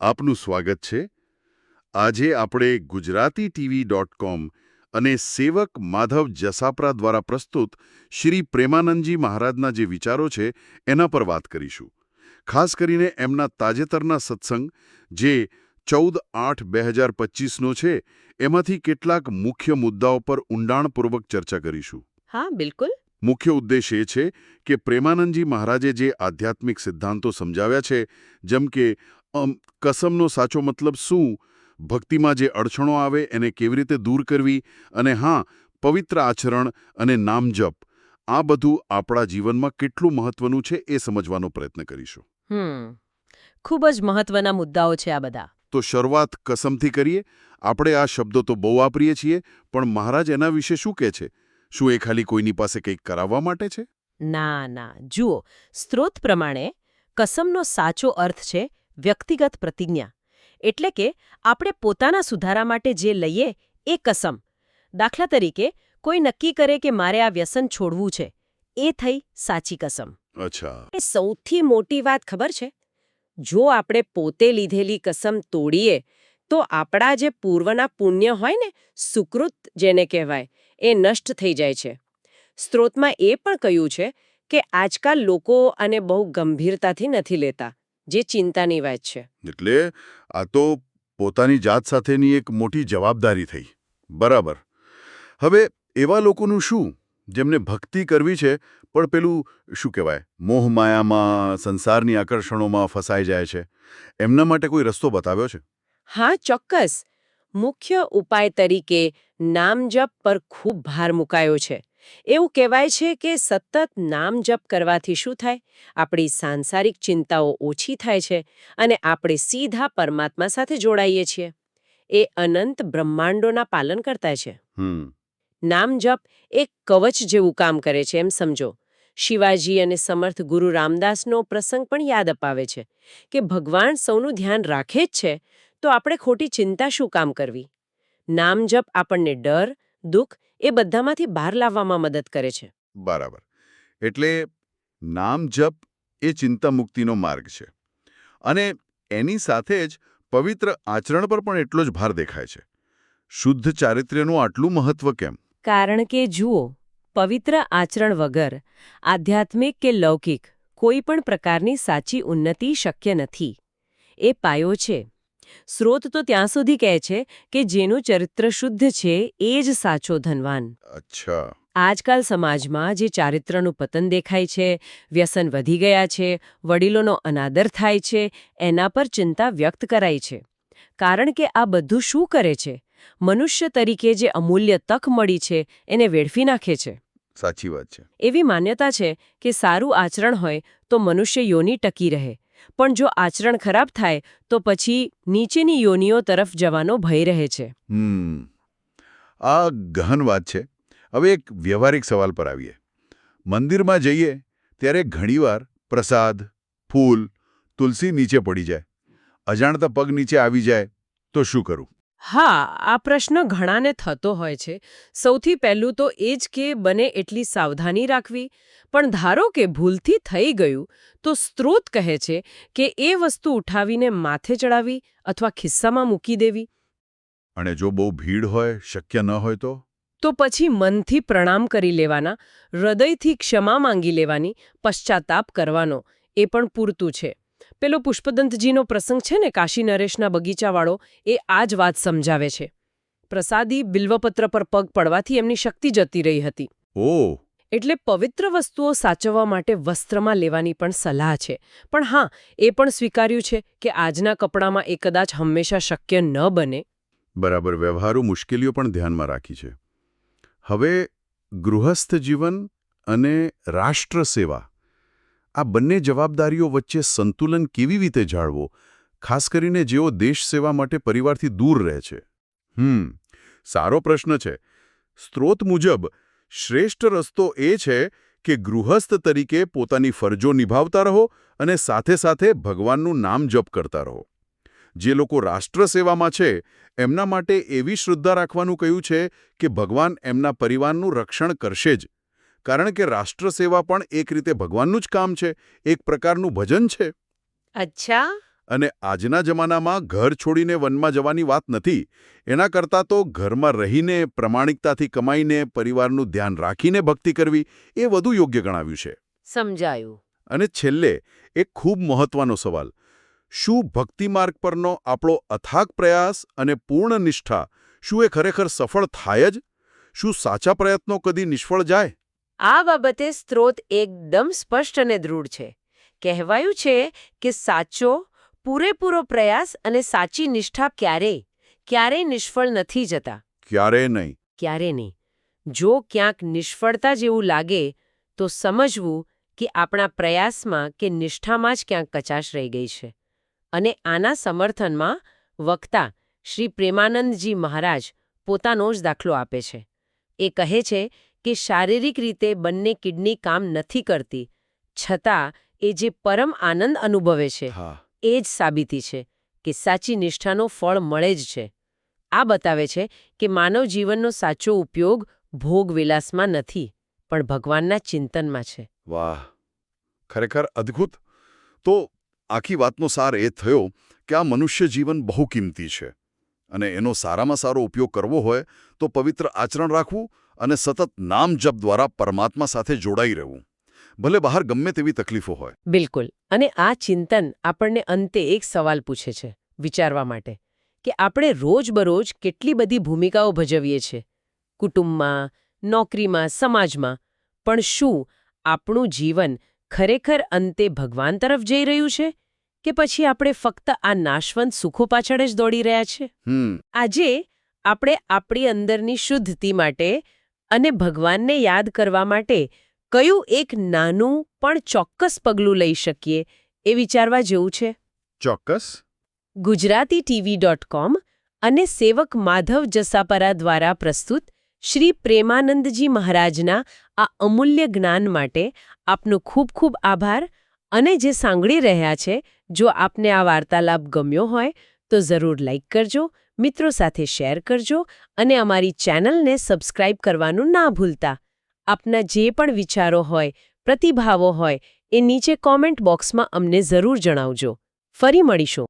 આપનું સ્વાગત છે. આજે આપણે ગુજરાતી ટીવી ડોટ કોમ અને સેવક માધવ જસાપરા દ્વારા પ્રસ્તુત શ્રી પ્રેમાનંદજી મહારાજના જે વિચારો છે એના પર વાત કરીશું. ખાસ કરીને એમના તાજેતરના સત્સંગ જે ચૌદ આઠ બે હજાર પચીસનો છે એમાંથી કેટલાક મુખ્ય મુદ્દાઓ પર ઊંડાણપૂર્વક ચર્ચા કરીશું. હા બિલકુલ. મુખ્ય ઉદ્દેશ એ છે કે પ્રેમાનંદજી મહારાજે જે આધ્યાત્મિક સિદ્ધાંતો સમજાવ્યા છે જેમ કે કસમનો સાચો મતલબ શું? ભક્તિમાં જે અડચણો આવે એને કેવી રીતે દૂર કરવી? અને હા પવિત્ર આચરણ અને નામજપ આ બધું આપણા જીવનમાં કેટલું મહત્વનું છે એ સમજવાનો પ્રયત્ન કરીશું. હમ ખૂબ જ મહત્વના મુદ્દાઓ છે આ બધા. તો શરૂઆત કસમથી કરીએ? આપણે આ શબ્દો તો બહુ વાપરીએ છીએ પણ મહારાજ એના વિશે શું કહે છે? શું એ ખાલી કોઈની પાસે કંઈક કરાવવા માટે છે? ના ના જુઓ સ્ત્રોત પ્રમાણે કસમનો સાચો અર્થ છે વ્યક્તિગત પ્રતિજ્ઞા. એટલે કે આપણે પોતાના સુધારા માટે જે લઈએ એ કસમ. દાખલા તરીકે કોઈ નક્કી કરે કે મારે આ વ્યસન છોડવું છે એ થઈ સાચી કસમ. અચ્છા. એ સૌથી મોટી વાત ખબર છે? જો આપણે પોતે લીધેલી કસમ તોડીએ તો આપણા જે પૂર્વના પુણ્ય હોય ને સુકૃત જેને કહેવાય એ નષ્ટ થઈ જાય છે. સ્ત્રોતમાં એ પણ કહ્યું છે કે આજકાલ લોકો આને બહુ ગંભીરતાથી નથી લેતા. જે ચિંતાની વાત છે. એટલે આ તો પોતાની જાત સાથેની એક મોટી જવાબદારી થઈ. બરાબર. હવે એવા લોકોનું શું? જેમને ભક્તિ કરવી છે પણ પેલું શું કહેવાય? મોહમાયામાં સંસારની આકર્ષણોમાં ફસાઈ જાય છે. એમના માટે કોઈ રસ્તો બતાવ્યો છે? હા ચોક્કસ. મુખ્ય ઉપાય તરીકે નામજપ પર ખૂબ ભાર મુકાયો છે. એવું કહેવાય છે કે સતત નામજપ કરવાથી શું થાય? આપણી સાંસારિક ચિંતાઓ ઓછી થાય છે અને આપણે સીધા પરમાત્મા સાથે જોડાઈએ છીએ. એ અનંત બ્રહ્માંડોના પાલન કરતા છે. નામ નામજપ એક કવચ જેવું કામ કરે છે એમ સમજો. શિવાજી અને સમર્થ ગુરુ રામદાસનો પ્રસંગ પણ યાદ અપાવે છે કે ભગવાન સૌનું ધ્યાન રાખે જ છે તો આપણે ખોટી ચિંતા શું કામ કરવી? નામજપ આપણને ડર દુઃખ એ બધામાંથી બહાર લાવવામાં મદદ કરે છે. બરાબર. એટલે નામ જપ એ ચિંતા મુક્તિનો માર્ગ છે. અને એની સાથે જ પવિત્ર આચરણ પર પણ એટલો જ ભાર દેખાય છે. શુદ્ધ ચારિત્ર્યનું આટલું મહત્વ કેમ? કારણ કે જુઓ પવિત્ર આચરણ વગર આધ્યાત્મિક કે લૌકિક કોઈ પણ પ્રકારની સાચી ઉન્નતિ શક્ય નથી. એ પાયો છે. સ્રોત તો ત્યાં સુધી કહે છે કે જેનું ચરિત્ર શુદ્ધ છે એ જ સાચો ધનવાન. અચ્છા. આજકાલ સમાજમાં જે ચારિત્રનું પતન દેખાય છે વ્યસન વધી ગયા છે વડીલોનો અનાદર થાય છે એના પર ચિંતા વ્યક્ત કરાઈ છે. કારણ કે આ બધું શું કરે છે? મનુષ્ય તરીકે જે અમૂલ્ય તક મળી છે એને વેડફી નાખે છે. સાચી વાત છે. એવી માન્યતા છે કે સારું આચરણ હોય તો મનુષ્ય યોની ટકી રહે. પણ જો આચરણ ખરાબ થાય, તો પછી નીચેની યોનિઓ તરફ જવાનો ભય રહે છે. આ ગહન વાત છે. હવે એક વ્યવહારિક સવાલ પર આવીએ. મંદિરમાં જઈએ, ત્યારે ઘણીવાર પ્રસાદ, ફૂલ, તુલસી નીચે પડી જાય. અજાણતા પગ નીચે આવી જાય, તો શું કરું? હા આ પ્રશ્ન ઘણાને થતો હોય છે. સૌથી પહેલું તો એ જ કે બને એટલી સાવધાની રાખવી. પણ ધારો કે ભૂલથી થઈ ગયું તો સ્ત્રોત કહે છે કે એ વસ્તુ ઉઠાવીને માથે ચડાવી અથવા ખિસ્સામાં મૂકી દેવી. અને જો બહુ ભીડ હોય શક્ય ન હોય તો? તો પછી મનથી પ્રણામ કરી લેવાના હૃદયથી ક્ષમા માંગી લેવાની પશ્ચાતાપ કરવાનો એ પણ પૂરતું છે. પેલો પુષ્પદંતજીનો પ્રસંગ છે ને કાશી નરેશના બગીચાવાળો એ આ જ વાત સમજાવે છે. પ્રસાદી બિલ્વપત્ર પર પગ પડવાથી એમની શક્તિ જતી રહી હતી. ઓહ એટલે પવિત્ર વસ્તુઓ સાચવવા માટે વસ્ત્રમાં લેવાની પણ સલાહ છે. પણ હા એ પણ સ્વીકાર્યું છે કે આજના કપડામાં એ કદાચ હંમેશા શક્ય ન બને. બરાબર વ્યવહારુ મુશ્કેલીઓ પણ ધ્યાનમાં રાખી છે. હવે ગૃહસ્થ જીવન અને રાષ્ટ્ર સેવા. આ બંને જવાબદારીઓ વચ્ચે સંતુલન કેવી રીતે જાળવો? ખાસ કરીને જેઓ દેશ સેવા માટે પરિવારથી દૂર રહે છે. હમ, સારો પ્રશ્ન છે. સ્ત્રોત મુજબ, શ્રેષ્ઠ રસ્તો એ છે કે ગૃહસ્થ તરીકે પોતાની ફરજો નિભાવતા રહો અને સાથે સાથે ભગવાનનું નામ જપ કરતા રહો. જે લોકો રાષ્ટ્ર સેવામાં છે, એમના માટે એવી શ્રદ્ધા રાખવાનું કહ્યું છે કે ભગવાન એમના પરિવારનું રક્ષણ કરશે જ. કારણ કે રાષ્ટ્ર સેવા પણ એક રીતે ભગવાનનું જ કામ છે. એક પ્રકારનું ભજન છે. અચ્છા. અને આજના જમાનામાં ઘર છોડીને વનમાં જવાની વાત નથી. એના કરતાં તો ઘરમાં રહીને પ્રમાણિકતાથી કમાઈને પરિવારનું ધ્યાન રાખીને ભક્તિ કરવી એ વધુ યોગ્ય ગણાવ્યું છે. સમજાયું. અને છેલ્લે એક ખૂબ મહત્વનો સવાલ. શું ભક્તિ માર્ગ પરનો આપણો અથાગ પ્રયાસ અને પૂર્ણ નિષ્ઠા શું એ ખરેખર સફળ થાય જ? શું સાચા પ્રયત્નો કદી નિષ્ફળ જાય? આ બાબતે સ્ત્રોત એકદમ સ્પષ્ટ અને દૃઢ છે. કહેવાયું છે કે સાચો પૂરેપૂરો પ્રયાસ અને સાચી નિષ્ઠા ક્યારેય ક્યારેય નિષ્ફળ નથી જતા. ક્યારે નહીં. ક્યારે નહીં. જો ક્યાંક નિષ્ફળતા જેવું લાગે તો સમજવું કે આપણા પ્રયાસમાં કે નિષ્ઠામાં જ ક્યાંક કચાશ રહી ગઈ છે. અને આના સમર્થનમાં વક્તા શ્રી પ્રેમાનંદજી મહારાજ પોતાનો જ દાખલો આપે છે. એ કહે છે કે શારીરિક રીતે બંને કિડની કામ નથી કરતી છતાં એ જે પરમ આનંદ અનુભવે છે એ જ સાબિતી છે કે સાચી નિષ્ઠાનો ફળ મળે જ છે. આ બતાવે છે કે માનવ જીવનનો સાચો ઉપયોગ ભોગ વિલાસમાં નથી પણ ભગવાનના ચિંતનમાં છે. વાહ! ખરેખર અદ્ભુત. તો આખી વાતનો સાર એ થયો કે આ મનુષ્ય જીવન બહુ કિંમતી છે. અને એનો સારામાં સારો ઉપયોગ કરવો હોય તો પવિત્ર આચરણ રાખવું અને સતત નામ જપ દ્વારા પરમાત્મા સાથે જોડાઈ રહેવું. ભલે બહાર ગમે તેવી તકલીફો હોય. બિલકુલ. અને આ ચિંતન આપણને અંતે એક સવાલ પૂછે છે, વિચારવા માટે, કે આપણે રોજબરોજ કેટલી બધી ભૂમિકાઓ ભજવીએ છીએ? કુટુંબમાં, નોકરીમાં, સમાજમાં. પણ શું આપણું જીવન ખરેખર અંતે ભગવાન તરફ જઈ રહ્યું છે? કે પછી આપણે ફક્ત આ નાશવંત સુખો પાછળ જ દોડી રહ્યા છે? આજે આપણે આપણી અંદરની શુદ્ધતિ માટે અને ભગવાનને યાદ કરવા માટે કયું એક નાનું પણ ચોક્કસ પગલું લઈ શકીએ એ વિચારવા જેવું છે. ચોક્કસ? ગુજરાતી ટીવી ડોટ કોમ અને સેવક માધવ જસાપરા દ્વારા પ્રસ્તુત શ્રી પ્રેમાનંદજી મહારાજના આ અમૂલ્ય જ્ઞાન માટે આપનો ખૂબ ખૂબ આભાર અને જે સાંભળી રહ્યા છે, જો આપને આ વાર્તાલાપ ગમ્યો હોય, તો જરૂર લાઇક કરજો, મિત્રો સાથે શેર કરજો અને અમારી ચેનલને સબસ્ક્રાઇબ કરવાનું ના ભૂલતા. આપના જે પણ વિચારો હોય, પ્રતિભાવો હોય, એ નીચે કોમેન્ટ બોક્સમાં અમને જરૂર જણાવજો. ફરી મળીશું.